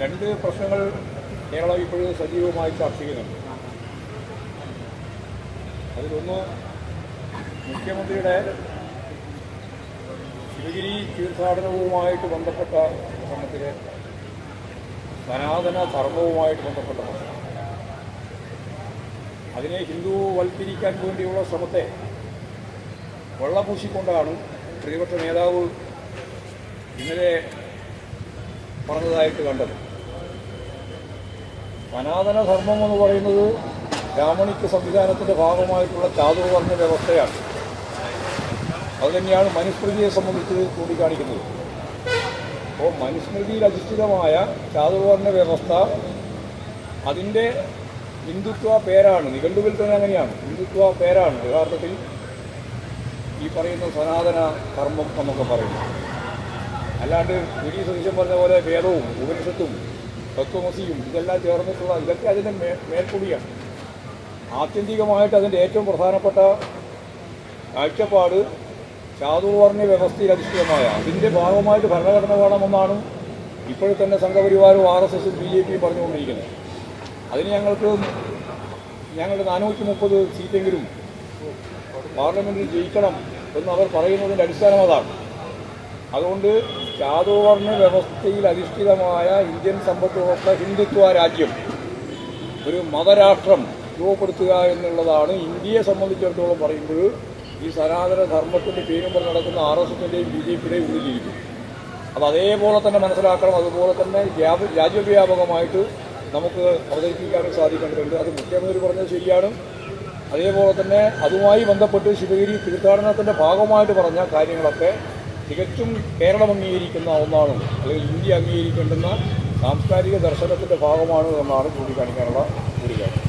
രണ്ട് പ്രശ്നങ്ങൾ കേരളം ഇപ്പോഴും സജീവമായി ചർച്ച ചെയ്യുന്നുണ്ട്. അതിലൊന്ന് മുഖ്യമന്ത്രിയുടെ ശിവഗിരി തീർത്ഥാടനവുമായിട്ട് ബന്ധപ്പെട്ട പ്രശ്നത്തിലെ സനാതന ധർമ്മവുമായിട്ട് ബന്ധപ്പെട്ട പ്രശ്നം. അതിനെ ഹിന്ദുവൽക്കരിക്കാൻ വേണ്ടിയുള്ള ശ്രമത്തെ വെള്ളപൂശിക്കൊണ്ടാണ് പ്രതിപക്ഷ നേതാവ് ഇന്നലെ പറഞ്ഞതായിട്ട് കണ്ടത്. സനാതന ധർമ്മം എന്ന് പറയുന്നത് ബ്രാഹ്മണിക്ക് സംവിധാനത്തിന്റെ ഭാഗമായിട്ടുള്ള ചാതുർവർണ വ്യവസ്ഥയാണ്. അതുതന്നെയാണ് മനുസ്മൃതിയെ സംബന്ധിച്ച് ചൂണ്ടിക്കാണിക്കുന്നത്. അപ്പോൾ മനുസ്മൃതിയിൽ അധിഷ്ഠിതമായ ചാതുർവർണ വ്യവസ്ഥ അതിന്റെ ഹിന്ദുത്വ പേരാണ്. നിഘണ്ടുവിൽ തന്നെ അങ്ങനെയാണ്. ഹിന്ദുത്വ പേരാണ്. യഥാർത്ഥത്തിൽ ഈ പറയുന്ന സനാതന കർമ്മം എന്നൊക്കെ പറയുന്നു. അല്ലാണ്ട് വി ഡി സതീശൻ പറഞ്ഞ പോലെ വേദവും ഉപനിഷത്തും തത്വമസിയും ഇതെല്ലാം ചേർന്നിട്ടുള്ള ഇതൊക്കെ അതിന്റെ മേ മേൽക്കൂടിയാണ്. ആത്യന്തികമായിട്ട് അതിന്റെ ഏറ്റവും പ്രധാനപ്പെട്ട കാഴ്ചപ്പാട് ചാതുർവർണ വ്യവസ്ഥയിൽ അധിഷ്ഠിതമായ അതിന്റെ ഭാഗമായിട്ട് ഭരണഘടന വേണമെന്നാണ് ഇപ്പോഴും തന്നെ സംഘപരിവാരവും ആർ എസ് എസും ബി ജെ പിയും പറഞ്ഞുകൊണ്ടിരിക്കുന്നത്. അതിന് ഞങ്ങൾക്ക് ഞങ്ങളുടെ നാനൂറ്റി മുപ്പത് സീറ്റെങ്കിലും പാർലമെന്റിൽ ജയിക്കണം എന്ന് അവർ പറയുന്നതിന്റെ അടിസ്ഥാനം അതാണ്. അതുകൊണ്ട് ചാതുർവർണ വ്യവസ്ഥയിൽ അധിഷ്ഠിതമായ ഇന്ത്യൻ സമ്പദ് വ്യവസ്ഥ ഹിന്ദുത്വ രാജ്യം ഒരു മതരാഷ്ട്രം രൂപപ്പെടുത്തുക എന്നുള്ളതാണ് ഇന്ത്യയെ സംബന്ധിച്ചിടത്തോളം പറയുമ്പോൾ ഈ സനാതന ധർമ്മത്തിന്റെ പേരും പറഞ്ഞ് നടക്കുന്ന ആർ എസ് എസിന്റെയും ബി ജെ പിയുടെയും ഉള്ളിലിരിക്കും അത് അതേപോലെ തന്നെ മനസ്സിലാക്കണം. അതുപോലെ തന്നെ വ്യാപ- രാജ്യവ്യാപകമായിട്ട് നമുക്ക് അവതരിപ്പിക്കാനും സാധിക്കേണ്ടതുണ്ട്. അത് മുഖ്യമന്ത്രി പറഞ്ഞത് ശരിയാണ്. അതേപോലെ തന്നെ അതുമായി ബന്ധപ്പെട്ട് ശിവഗിരി തീർത്ഥാടനത്തിന്റെ ഭാഗമായിട്ട് പറഞ്ഞ കാര്യങ്ങളൊക്കെ തികച്ചും കേരളം അംഗീകരിക്കുന്ന ഒന്നാണ്. അല്ലെങ്കിൽ ഇന്ത്യ അംഗീകരിക്കേണ്ടുന്ന സാംസ്കാരിക ദർശനത്തിന്റെ ഭാഗമാണ് എന്നാണ് ചൂണ്ടിക്കാണിക്കാനുള്ള ഒരു കാര്യം